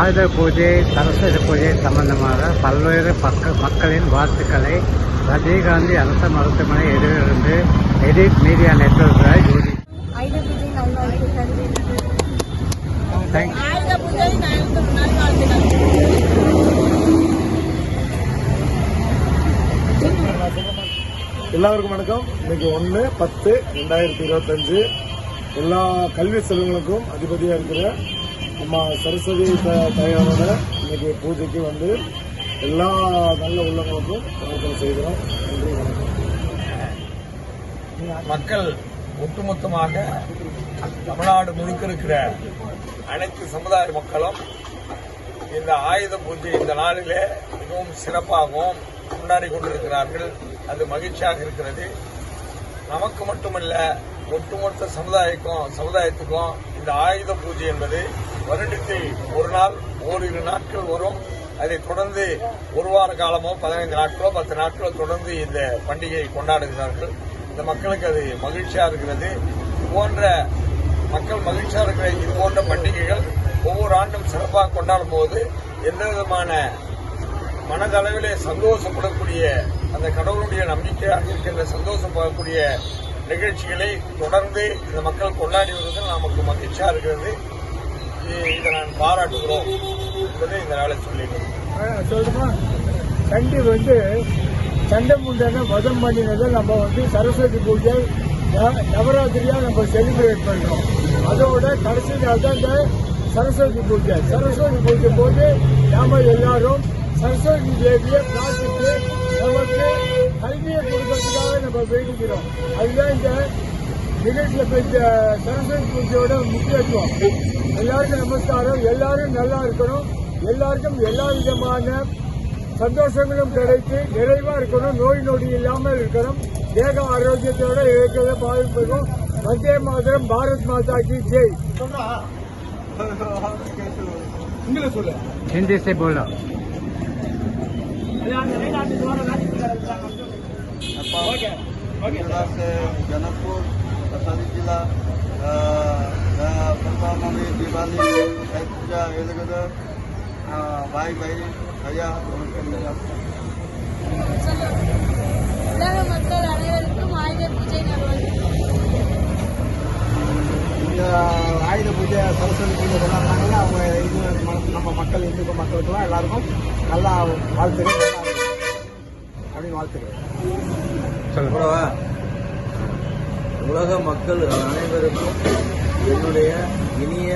ஆயுத பூஜை சரஸ்வதி பூஜை சம்பந்தமாக பல்வேறு பக்க மக்களின் வாழ்த்துக்களை ரஜினிகாந்தி அரசு மருத்துவமனை எதிரிலிருந்து எடிட் மீடியா நெட்வொர்க்காக நல்வாழ்த்துக்கள் எல்லாருக்கும் வணக்கம். இன்னைக்கு ஒன்று பத்து ரெண்டாயிரத்தி இருபத்தஞ்சு. எல்லா கல்வி செல்வங்களுக்கும் அதிபதியாக இருக்கிற அம்மா சரஸ்வதி த- தாயாரோட இன்னைக்கு பூஜைக்கு வந்து எல்லா நல்ல உள்ளங்களுக்கும் வணக்கம் செய்கிறோம். நன்றி வணக்கம். மக்கள் ஒட்டுமொத்தமாக தமிழ்நாடு முழுக்க இருக்கிற அனைத்து சமுதாய மக்களும் இந்த ஆயுத பூஜை இந்த நாளிலே மிகவும் சிறப்பாகவும் கொண்டாடி கொண்டிருக்கிறார்கள். அது மகிழ்ச்சியாக இருக்கிறது. நமக்கு மட்டுமல்ல ஒட்டுமொத்த சமுதாயக்கும் சமுதாயத்துக்கும் இந்த ஆயுத பூஜை என்பது வருடத்தில் ஒரு நாள் ஓரிரு நாட்கள் வரும். அதை தொடர்ந்து ஒரு வார காலமோ பதினைந்து நாட்களோ பத்து நாட்களோ தொடர்ந்து இந்த பண்டிகையை கொண்டாடுகிறார்கள். இந்த மக்களுக்கு அது மகிழ்ச்சியாக இருக்கிறது. இது போன்ற மக்கள் மகிழ்ச்சியாக இருக்கிற இது போன்ற பண்டிகைகள் ஒவ்வொரு ஆண்டும் சிறப்பாக கொண்டாடும் போது எந்த விதமான மனதளவிலே சந்தோஷப்படக்கூடிய அந்த கடவுளுடைய நம்பிக்கையாக இருக்கின்ற சந்தோஷப்படக்கூடிய நிகழ்ச்சிகளை தொடர்ந்து இந்த மக்கள் கொண்டாடி வருவதில் நமக்கு மகிழ்ச்சியாக இருக்கிறது. இதை நான் பாராட்டுகிறோம் என்பதை இந்த நாளை சொல்லுமா? சண்டி வந்து சண்டை முண்டனை மதம் பண்ணினதை நம்ம வந்து சரஸ்வதி பூஜை நவராத்திரியா நம்ம செலிப்ரேட் பண்றோம். அதோட கடைசி நாள் தான் இந்த சரஸ்வதி பூஜை. சரஸ்வதி பூஜை போது நாம எல்லாரும் சரஸ்வதி தேவியை பிரார்த்தித்து நமக்கு கல்வியை கொடுக்கறதுக்காக நம்ம வேண்டிக்கிறோம். அதுதான் இந்த நிகழ்ச்சியில பெற்ற சரஸ்வதி பூஜையோட முக்கியத்துவம் எல்லாருக்கும் நமஸ்காரம் எல்லாரும் நல்லா இருக்கணும் எல்லாருக்கும் எல்லா விதமான சந்தோஷங்களும் கிடைத்து நிறைவா இருக்கணும் நோய் நொடி இல்லாமல் இருக்கணும் தேக ஆரோக்கியத்தோட இருக்கிறத பாதிப்பதும் வந்தே மாதரம் பாரத் மாதா கி ஜெய் हिंदी से बोलो गुजरात से जनकपुर ತನಿಖೆಲ ಪುಲ್ವಾಮಿ ದಿವಾಲಿ ಪೂಜ ಎದುಗದ ಬಾಯ್ ಬಾಯ್ ஐயா உலக மக்கள் அனைவருக்கும் ஆயுத பூஜை இந்த ஆயுத பூஜை சரஸ்வதி பூஜை கொண்டாடுறாங்க அவங்க இது நம்ம மக்கள் இந்துக்க மக்களுக்கெல்லாம் எல்லாருக்கும் நல்லா வாழ்த்துக்கிறேன் அப்படின்னு வாழ்த்துக்கிறேன் சொல்லுங்க உலக மக்கள் அனைவருக்கும் என்னுடைய இனிய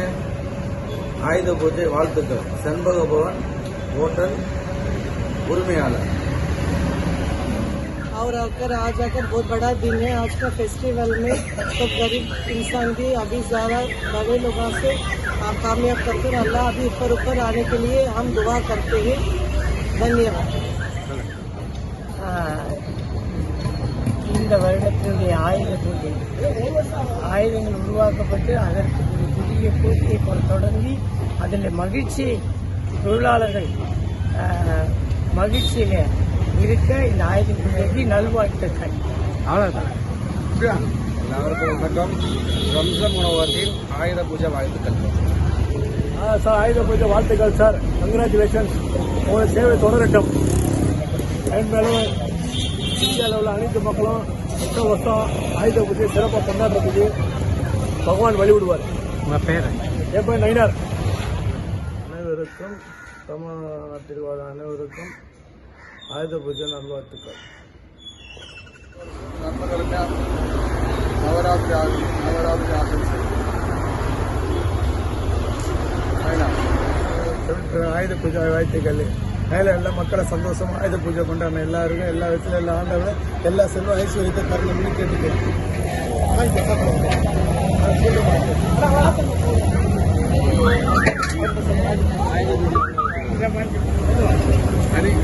ஆயுத பூஜை வாழ்த்துக்கள் செண்பக பவன் ஹோட்டல் உரிமையாளர் और आकर आज आकर बहुत बड़ा दिन है आज का फेस्टिवल में तो गरीब इंसान भी अभी ज़्यादा बड़े लोगों से आप कामयाब करके अल्लाह अभी ऊपर ऊपर आने के लिए हम दुआ करते हैं धन्यवाद இந்த வருடத்தினுடைய ஆயுத பூஜை ஆயுதங்கள் உருவாக்கப்பட்டு அதற்கு ஒரு புதிய கொ- தொடங்கி அதில் மகிழ்ச்சி தொழிலாளர்கள் மகிழ்ச்சியில இருக்க இந்த ஆயுத பூஜைக்கு நல்வாழ்த்துக்கள். அவ்வளோதான் எல்லாருக்கும் வணக்கம். ரம்சம் உணவகத்தின் ஆயுத பூஜை வாழ்த்துக்கள். சார் ஆயுத பூஜை வாழ்த்துக்கள் சார். கங்க்ராச்சுலேஷன்ஸ் உங்களோட சேவை தொடரட்டும். மேலும் இந்தியாவில் உள்ள அனைத்து மக்களும் வருஷம் வருஷம் ஆயுத பூஜை சிறப்பாக கொண்டாடுறதுக்கு பகவான் வழிவிடுவார் உங்கள் பேர் என் பேர் நயினார் அனைவருக்கும் தமிழ்நாட்டில் வாழ அனைவருக்கும் ஆயுத பூஜை நல்வாழ்த்துக்கள் நவராத்திரி நவராத்திரி ஆசை ஆயுத பூஜை வாழ்த்துக்கள் மேலே எல்லா மக்களை சந்தோஷமா ஆயுத பூஜை கொண்டாடணும் எல்லாருக்கும் எல்லா விதத்துல எல்லா ஆண்டவரும் எல்லா செல்வ ஐஸ்வர்யத்தை தரணும்னு கேட்டுக்கிறேன்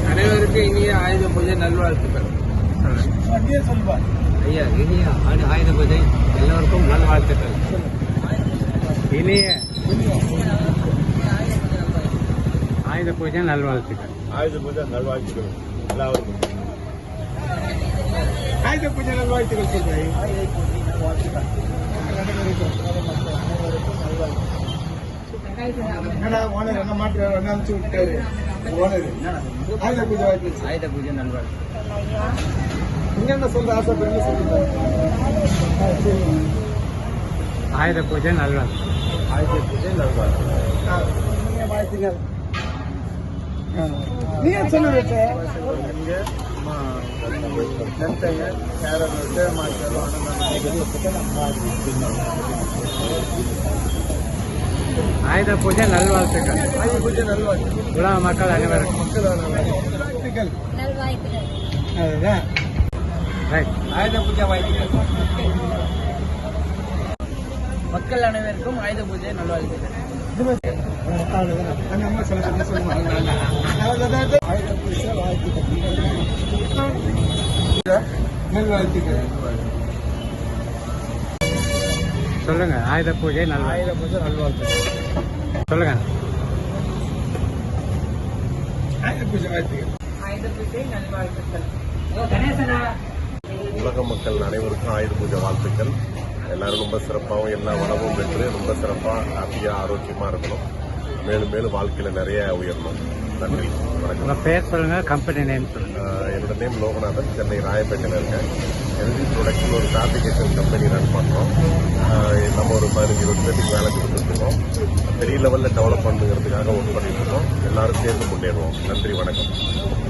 அனைவருக்கும் இனிய ஆயுத பூஜை நல்வாழ்த்துக்கள். ஐயா இனிய ஆயுத- ஆயுத பூஜை எல்லோருக்கும் நல்வாழ்த்துக்கள். இனிய ஆயுத பூஜை நல்வாழ்த்துக்கள் ஆயுத பூஜை நல்வாழ்த்துக்கள் எல்லாருக்கும் ஆயுத பூஜை நல்வாழ்த்துக்கள் சொல்றேன் அனைவருக்கும் நல்வாழ்த்துக்கள் என்னடா ஓனர் என்ன மாட்டு என்ன அனுப்பிச்சு விட்டாரு ஓனர் ஆயுத பூஜை வாய்ப்பு ஆயுத பூஜை நல்வாழ்த்து நீங்க என்ன சொல்ற ஆசைப்படுங்க சொல்லுங்க ஆயுத பூஜை நல்வாழ்த்து ஆயுத பூஜை நல்வாழ்த்து சொல்லுங்க இங்க நெத்தைங்க கேரள சேமாச்சல் ஆயுத பூஜை நல்வாழ்த்துக்கள். ஆயுத பூஜை நல்வாழ்த்து உலக மக்கள் அனைவருக்கும். மக்களான வாழ்த்துக்கள் நல்வாய்ப்புகள் அதுதான். ரைட் ஆயுத பூஜை வாழ்த்துக்கள். மக்கள் அனைவருக்கும் ஆயுத பூஜை நல்வாழ்த்துக்கள். அந்த அம்மா சொல்லுங்க சொல்லுவாங்க ஆயுத பூஜை சொல்லுங்க ஆயுத பூஜை நல்வாழ்த்து ஆயுத பூஜை நல்வாழ்த்துக்கள். சொல்லுங்க. ஆயுத பூஜை வாழ்த்துக்கள். ஆயுத பூஜை நல்வாழ்த்துக்கள். உலக மக்கள் அனைவருக்கும் ஆயுத பூஜை வாழ்த்துக்கள். எல்லாரும் ரொம்ப சிறப்பாகவும் எல்லா வளமும் பெற்று ரொம்ப சிறப்பாக ஹாப்பியாக ஆரோக்கியமாக இருக்கணும். மேலும் மேலும் வாழ்க்கையில் நிறைய உயரணும். நன்றி. வணக்கம். உங்க பேர் சொல்லுங்க கம்பெனி நேம் சொல்லுங்க. ஆஹ் என்னோட நேம் லோகநாதன். சென்னை ராயப்பேட்டையில் இருக்கேன். எல்ஜி ப்ரொடக்ஷன் ஒரு ஃபேப்ரிகேஷன் கம்பெனி ரன் பண்ணுறோம் நம்ம ஒரு பதினஞ்சு இருபது பேருக்கு வேலை கொடுத்துருக்கோம் பெரிய லெவலில் டெவலப் பண்ணுங்கிறதுக்காக ஒர்க் பண்ணிட்டு இருக்கோம் எல்லாரும் சேர்ந்து முன்னேறுவோம். நன்றி வணக்கம்.